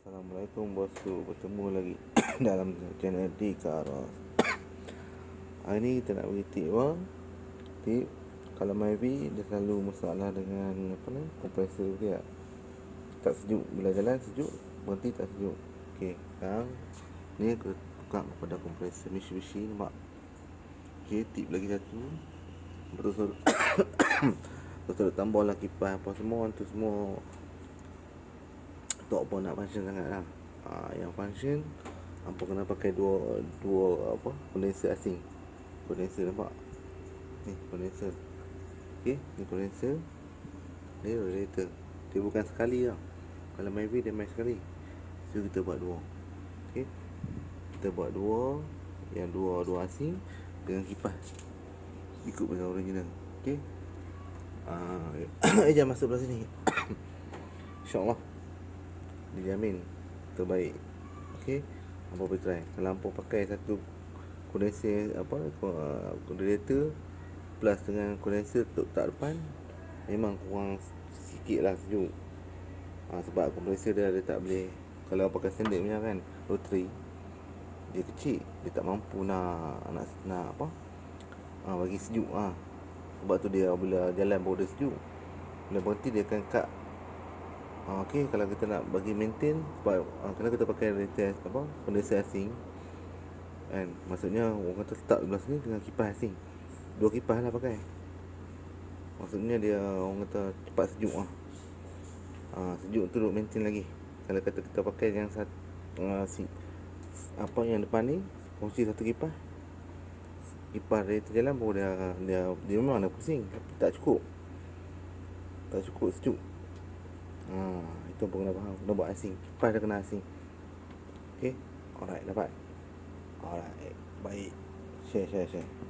Assalamualaikum bosku. Bertemu lagi dalam channel di Karos Hari ni kita nak bagi tip apa? Tip Kalau Myvi dia selalu masalah dengan Apa ni Kompresor dia Tak? Sejuk. Bila jalan sejuk Berhenti tak sejuk. Okey Sekarang Ni aku tukar kepada kompresor Mitsubishi Nampak Okey tip lagi satu. Betul-betul Betul-betul tambah lah kipas apa semua tu semua tak apa nak function sangat lah. Ha, Yang function Apa kena pakai dua Dua apa Condenser asing. Condenser nampak? Ni condenser. Okay Ni condenser. Ni radiator. Dia bukan sekali lah Kalau maybe dia main sekali. So kita buat dua. Okay Kita buat dua. Yang dua Dua asing Dengan kipas. Ikut dengan original. Okay Ah, uh, jangan masuk belah sini. InsyaAllah dijamin terbaik. Okey? Apa boleh try. Kalau hampa pakai satu kondenser apa kondensator plus dengan kondenser untuk tak depan memang kurang sikit lah sejuk. Ha, sebab kompresor dia dia tak boleh kalau pakai standard punya kan rotary dia kecil dia tak mampu nak nak, nak apa ha, bagi sejuk ha. sebab tu dia bila jalan baru dia sejuk. Bila berhenti dia akan cut Okey, kalau kita nak bagi maintain sebab uh, kena kita pakai retest apa? Condenser asing. Kan? Maksudnya orang kata letak belah sini dengan kipas asing. Dua kipas lah pakai. Maksudnya dia orang kata cepat sejuk ah. Ha, sejuk tu duk maintain lagi. Kalau kata kita pakai yang satu uh, si apa yang depan ni fungsi satu kipas. Kipas dia jalan pun dia, dia dia memang ada pusing tapi tak cukup. Tak cukup sejuk. Ha, itu pun kena faham. Kena buat asing. Kipas dah kena asing. Okay. Alright, dapat. Alright. Baik. Share, share, share.